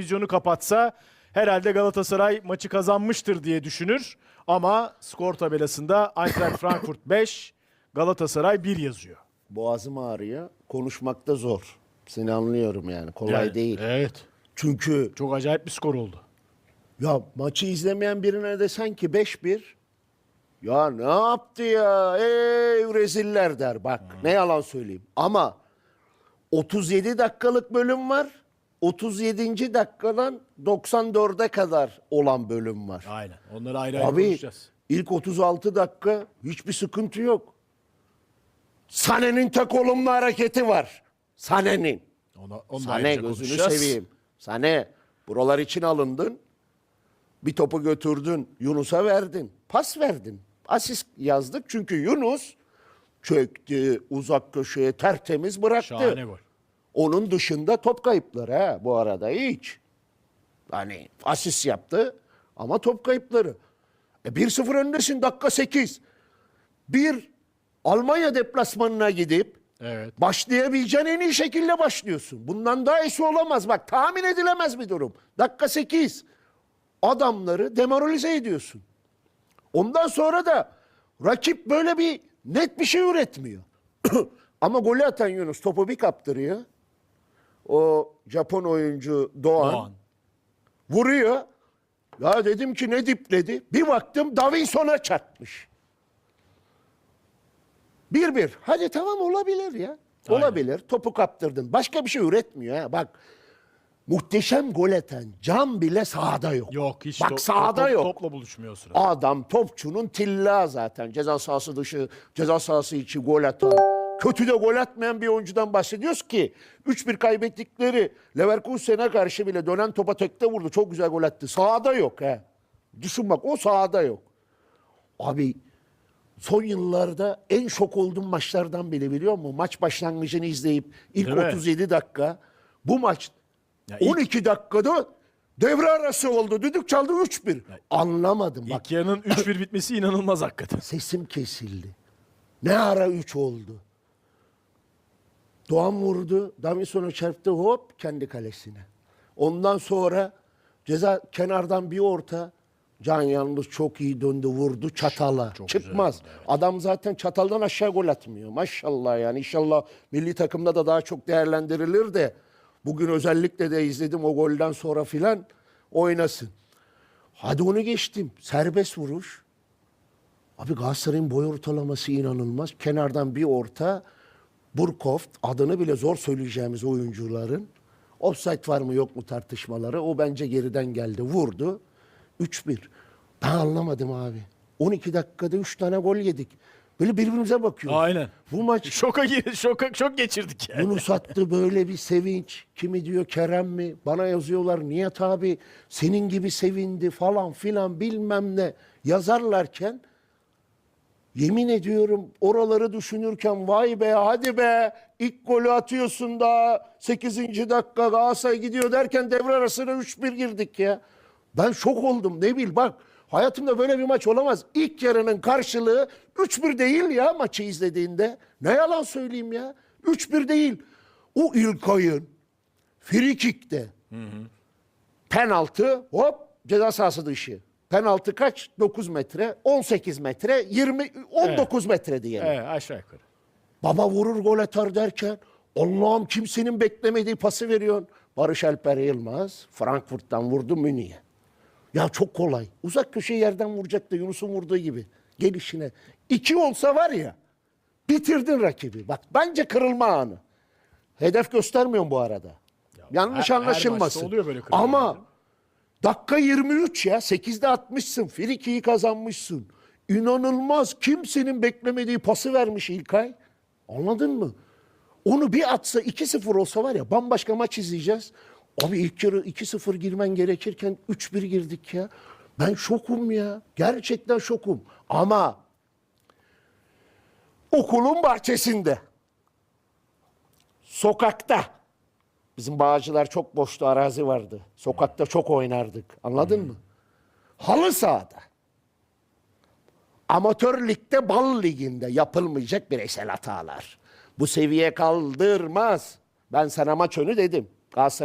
vizyonu kapatsa herhalde Galatasaray maçı kazanmıştır diye düşünür. Ama skor tabelasında Eintracht Frankfurt 5, Galatasaray 1 yazıyor. Boğazım ağrıyor. Konuşmakta zor. Seni anlıyorum yani. Kolay Yani, değil. Evet. Çünkü Çok acayip bir skor oldu. ya maçı izlemeyen birine desen ki 5-1 ya ne yaptı ya? Ey reziller der bak. Ne yalan söyleyeyim. Ama 37 dakikalık bölüm var. 37. dakikadan 94'e kadar olan bölüm var. Aynen. Onları ayrı ayrı Abi konuşacağız. ilk 36 dakika hiçbir sıkıntı yok. Sane'nin tek olumlu hareketi var. Sane'nin. Ona, onu Sane gözünü konuşacağız. seveyim. Sane buralar için alındın. Bir topu götürdün. Yunus'a verdin. Pas verdin. Asist yazdık çünkü Yunus çöktü uzak köşeye tertemiz bıraktı. Şahane gol. Onun dışında top kayıpları ha bu arada hiç. Hani asist yaptı ama top kayıpları. E 1-0 öndesin dakika 8. Bir Almanya deplasmanına gidip Evet. başlayabileceğin en iyi şekilde başlıyorsun. Bundan daha iyisi olamaz. Bak tahmin edilemez bir durum. Dakika 8. Adamları demoralize ediyorsun. Ondan sonra da rakip böyle bir net bir şey üretmiyor. Ama golü atan Yunus topu bir kaptırıyor. O Japon oyuncu Doğan, Doğan. vuruyor. Ya dedim ki ne dipledi? Bir baktım Davinson'a çarpmış. Bir bir. Hadi tamam olabilir ya. Aynen. Olabilir. Topu kaptırdın. Başka bir şey üretmiyor ha. Bak muhteşem gol atan Can bile sahada yok. Yok hiç Bak top- sahada top- yok. Topla buluşmuyor o sırada. Adam topçunun tilla zaten. Ceza sahası dışı, ceza sahası içi gol atan. Kötü de gol atmayan bir oyuncudan bahsediyoruz ki 3-1 kaybettikleri Leverkusen'e karşı bile dönen topa tekte vurdu. Çok güzel gol attı. Sahada yok he. Düşün bak o sahada yok. Abi son yıllarda en şok olduğum maçlardan biri biliyor musun? Maç başlangıcını izleyip ilk Değil mi? 37 dakika bu maç Ya ilk- 12 dakikada devre arası oldu. Düdük çaldı 3-1. Anlamadım bak. İlk yarının 3-1 bitmesi inanılmaz hakikaten. Sesim kesildi. Ne ara 3 oldu? Doğan vurdu. Davinson'a çarptı hop kendi kalesine. Ondan sonra ceza kenardan bir orta. Can yalnız çok iyi döndü vurdu çatala. çok güzel Çıkmaz. oldu, evet. Adam zaten çataldan aşağı gol atmıyor. Maşallah yani inşallah milli takımda da daha çok değerlendirilir de bugün özellikle de izledim o golden sonra filan oynasın. Hadi onu geçtim. Serbest vuruş. Abi Galatasaray'ın boy ortalaması inanılmaz. Kenardan bir orta. Burkhoff adını bile zor söyleyeceğimiz oyuncuların offside var mı yok mu tartışmaları. O bence geriden geldi. Vurdu. 3-1. Ben anlamadım abi. 12 dakikada 3 tane gol yedik. Böyle birbirimize bakıyoruz. Aynen. Bu maç Şoka gir, şoka şok geçirdik yani. bunu sattı böyle bir sevinç. Kimi diyor Kerem mi? Bana yazıyorlar Nihat abi senin gibi sevindi falan filan bilmem ne yazarlarken yemin ediyorum oraları düşünürken vay be hadi be ilk golü atıyorsun da 8. dakika Galatasaray gidiyor derken devre arasına 3-1 girdik ya. Ben şok oldum ne bil bak hayatımda böyle bir maç olamaz. İlk yarının karşılığı 3-1 değil ya maçı izlediğinde. Ne yalan söyleyeyim ya. 3-1 değil. O İlkay'ın frikikte penaltı hop ceza sahası dışı. Penaltı kaç? 9 metre, 18 metre, 20 19 metre diyelim. Evet aşağı yukarı. Baba vurur gol atar derken Allah'ım kimsenin beklemediği pası veriyorsun. Barış Alper Yılmaz Frankfurt'tan vurdu Münih'e. Ya çok kolay. Uzak köşe yerden vuracaktı Yunus'un vurduğu gibi. Gelişine. İki olsa var ya bitirdin rakibi. Bak bence kırılma anı. Hedef göstermiyorum bu arada. Yanlış her- her anlaşılmasın. maçta oluyor böyle kırılma Ama anı. Dakika 23 ya. 8'de atmışsın. Friki'yi kazanmışsın. İnanılmaz. Kimsenin beklemediği pası vermiş İlkay. Anladın mı? Onu bir atsa 2-0 olsa var ya bambaşka maç izleyeceğiz. Abi ilk yarı 2-0 girmen gerekirken 3-1 girdik ya. Ben şokum ya. Gerçekten şokum. Ama okulun bahçesinde sokakta bizim bağcılar çok boştu arazi vardı. Sokakta çok oynardık. Anladın mı? Halı sahada. Amatör ligde bal liginde yapılmayacak bireysel hatalar. Bu seviye kaldırmaz. Ben sana maç önü dedim. Galatasaray